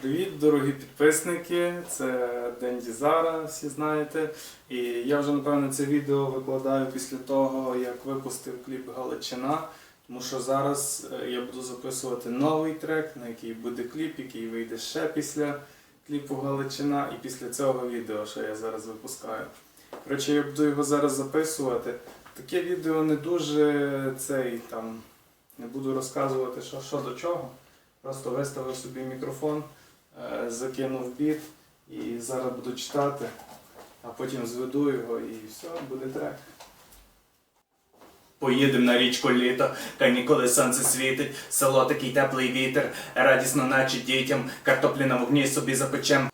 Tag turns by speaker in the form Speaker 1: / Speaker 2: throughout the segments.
Speaker 1: Привіт, дорогі підписники! Це Денді Зара, всі знаєте. І я вже напевно це відео викладаю після того, як випустив кліп Галичина. Тому що зараз е, я буду записувати новий трек, на який буде кліп, який вийде ще після кліпу Галичина і після цього відео, що я зараз випускаю. Коротше, я буду його зараз записувати. Таке відео не дуже цей там. Не буду розказувати, що, що до чого. Просто виставив собі мікрофон, закинув біт і зараз буду читати, а потім зведу його і все, буде трек.
Speaker 2: Поїдем на річку літо, канікули сонце світить, село такий теплий вітер, радісно, наче дітям, картоплі на вогні собі запечем.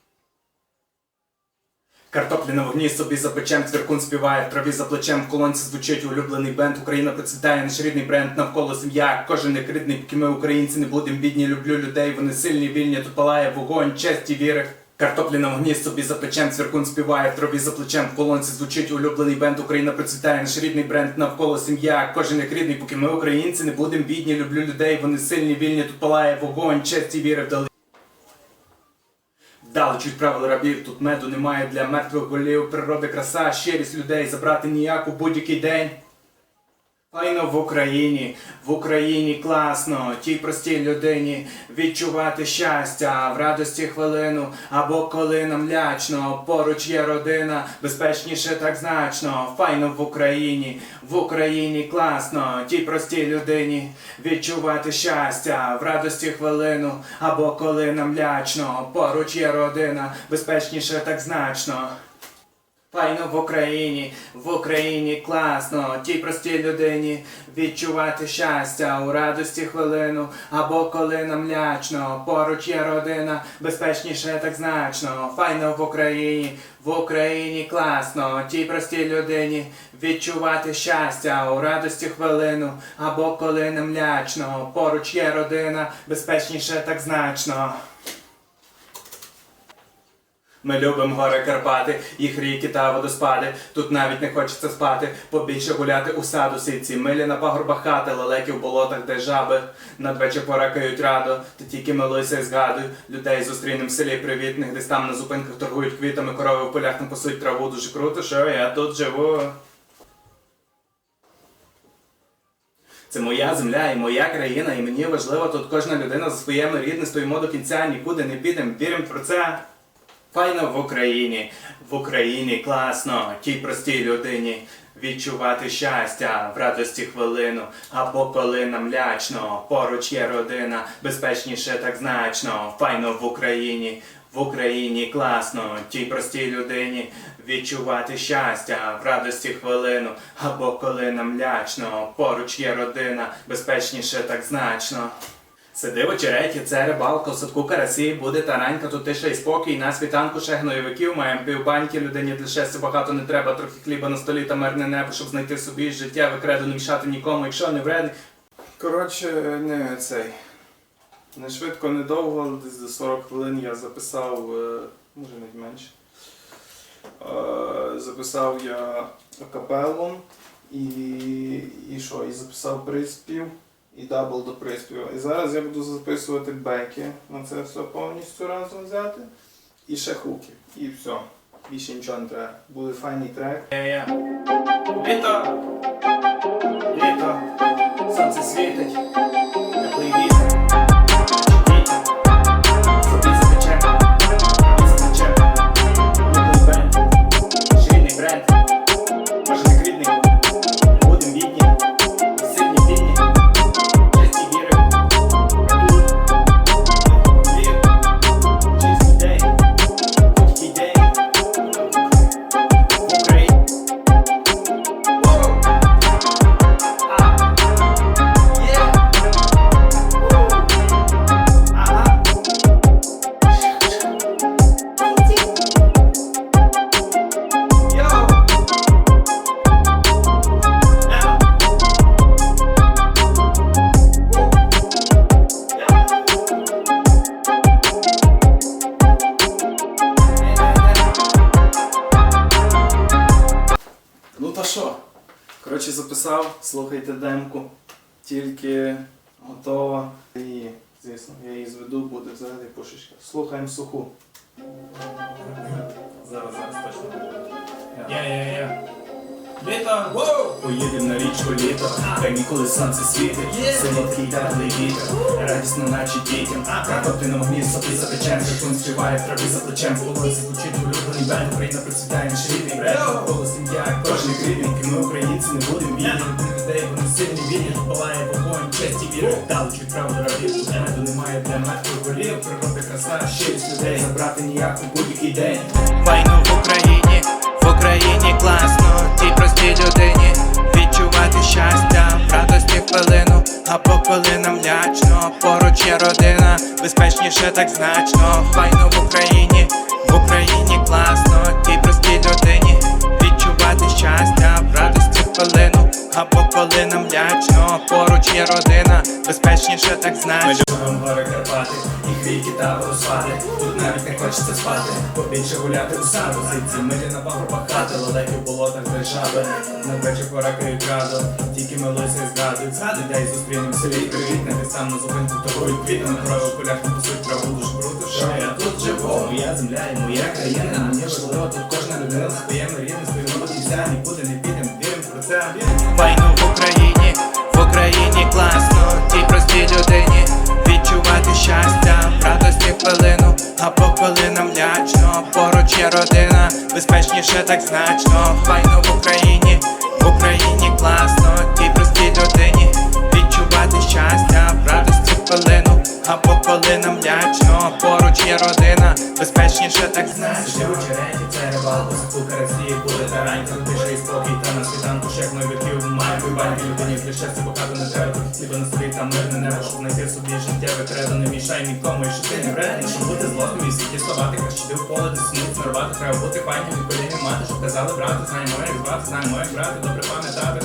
Speaker 2: Картоплі на вогні собі запечем, цвіркун співає в траві за плечем, в колонці звучить улюблений бенд, Україна процвітає, наш рідний бренд, навколо сім'я, кожен як рідний, поки ми українці не будем бідні, люблю людей, вони сильні, вільні, тут палає вогонь, честь і віри. Картоплі на вогні собі за плечем, цвіркун співає в траві за плечем, в колонці звучить улюблений бенд, Україна процвітає, наш рідний бренд, навколо сім'я, кожен як рідний, поки ми українці не будем бідні, люблю людей, вони сильні, вільні, тут палає вогонь, честь і віри вдали. Дали чуть правил рабів, тут меду немає для мертвих голів, природи краса, щирість людей забрати ніяку будь-який день. Файно в Україні, в Україні класно, тій простій людині відчувати щастя в радості хвилину, або коли нам лячно, поруч є родина, безпечніше так значно. Файно в Україні, в Україні класно, тій простій людині відчувати щастя в радості хвилину, або коли нам лячно, поруч є родина, безпечніше так значно. Файно в Україні, в Україні класно, тій простій людині відчувати щастя у радості хвилину, або коли нам лячно, поруч є родина, безпечніше так значно. Файно в Україні, в Україні класно, тій простій людині відчувати щастя у радості хвилину, або коли нам лячно, поруч є родина, безпечніше так значно. Ми любимо гори Карпати, їх ріки та водоспади. Тут навіть не хочеться спати, побільше гуляти у саду сиці. Милі на пагорбах хати, лелеки в болотах, де жаби. Надвечір поракають радо, ти тільки милуйся і згадуй. Людей зустрінем в селі привітних, десь там на зупинках торгують квітами, корови в полях не пасуть траву. Дуже круто, що я тут живу. Це моя земля і моя країна, і мені важливо тут кожна людина за своєму рідне стоїмо до кінця, нікуди не підемо, віримо про це. Файно в Україні, в Україні класно, тій простій людині відчувати щастя в радості хвилину, або коли нам лячно, поруч є родина, безпечніше так значно. Файно в Україні, в Україні класно, тій простій людині відчувати щастя в радості хвилину, або коли нам лячно, поруч є родина, безпечніше так значно. Сиди в очереті, це рибалка, у садку карасі, буде таранька, тут тиша і спокій, на світанку ще гноєвиків, маємо півбаньки, людині для щастя багато не треба, трохи хліба на столі та мирне небо, щоб знайти собі життєве кредо, не мішати нікому, якщо не вредний.
Speaker 1: Коротше, не цей. Не швидко, не довго, десь за 40 хвилин я записав, е, може навіть менше. Е, Записав я акапеллу і, і що? І записав приспів і дабл до приспіву. І зараз я буду записувати беки на це все повністю разом взяти. І ще хуки. І все. Більше нічого не треба. Буде файний трек.
Speaker 2: Yeah, Літо,
Speaker 1: слухайте демку. Тільки готова. І
Speaker 3: Звісно, я її зведу, буде взагалі пушечка. Слухаємо суху. Зараз, зараз точно буде.
Speaker 1: Я-я-я. Літо, воу! Поїдем на річку літо, хай ніколи сонце світить, солодкий теплий вітер, радісно наче дітям, Картоплі на вогні, соплі за печем, Жакун співає в траві за плечем, голосі звучить улюблений бенд, Україна процвітає наш рідний бренд, Голос сім'я,
Speaker 2: безпечніше так значно. файно в Україні, в Україні класно, тій простій людині відчувати щастя, в радості хвилину, або коли нам лячно, поруч є родина, безпечніше так значно.
Speaker 1: Та водоспади Тут навіть не хочеться спати, побільше гуляти у саду. Звідси милі на пагорбах хати, лелеки в болотах держави Надвечір поракають раду, тільки і згадують Згадуй, людей зустрінем в селі Привіт, не сам на зупинку торгують квітами Крові в не пасуть траву, лиш круто, що я тут живу. Моя земля і моя країна, мені важливо тут кожна людина своє рідне, стоїмо до нікуди не підемо, віримо про це,
Speaker 2: Війну в Україні безпечніше так значно. Війну в
Speaker 1: це багато треба, тут на столі, там мирне небо, щоб знайти собі життєве кредо, не мішай нікому, і що ти не вредний, щоб бути злотом і світі словати, краще ти в поле, де снуть, нарвати, треба бути пані, від колінів мати, щоб казали брати, знаємо, як звати, знаємо, як брати, добре пам'ятати.